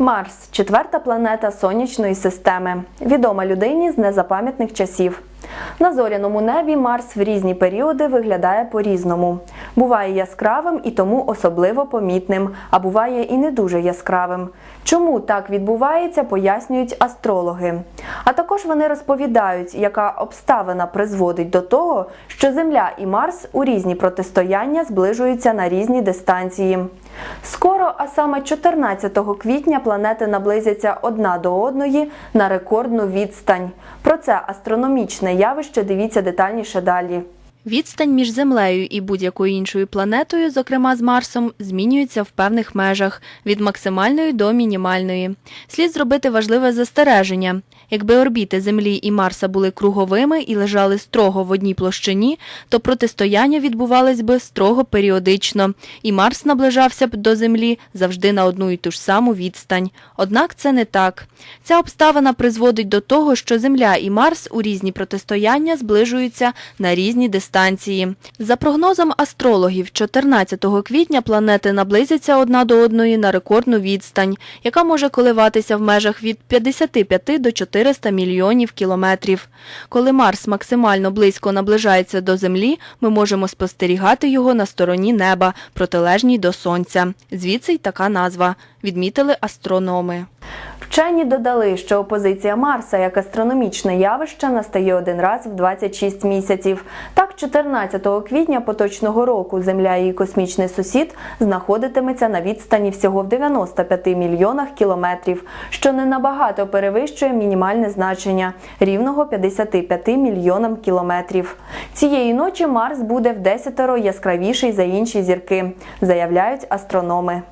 Марс четверта планета сонячної системи, відома людині з незапам'ятних часів. На зоряному небі Марс в різні періоди виглядає по-різному. Буває яскравим і тому особливо помітним, а буває і не дуже яскравим. Чому так відбувається, пояснюють астрологи. А також вони розповідають, яка обставина призводить до того, що Земля і Марс у різні протистояння зближуються на різні дистанції. Скоро, а саме 14 квітня, планети наблизяться одна до одної на рекордну відстань. Про це астрономічне явище дивіться детальніше далі. Відстань між Землею і будь-якою іншою планетою, зокрема з Марсом, змінюється в певних межах від максимальної до мінімальної. Слід зробити важливе застереження. Якби орбіти Землі і Марса були круговими і лежали строго в одній площині, то протистояння відбувались би строго періодично, і Марс наближався б до Землі завжди на одну і ту ж саму відстань. Однак це не так. Ця обставина призводить до того, що Земля і Марс у різні протистояння зближуються на різні дистанції. За прогнозом астрологів, 14 квітня планети наблизяться одна до одної на рекордну відстань, яка може коливатися в межах від 55 до 400 мільйонів кілометрів. Коли Марс максимально близько наближається до Землі, ми можемо спостерігати його на стороні неба, протилежній до Сонця. Звідси й така назва, відмітили астрономи. Вчені додали, що опозиція Марса як астрономічне явище настає один раз в 26 місяців. Так, 14 квітня поточного року Земля і її космічний сусід знаходитиметься на відстані всього в 95 мільйонах кілометрів, що не набагато перевищує мінімальне значення рівного 55 мільйонам кілометрів. Цієї ночі Марс буде в десятеро яскравіший за інші зірки, заявляють астрономи.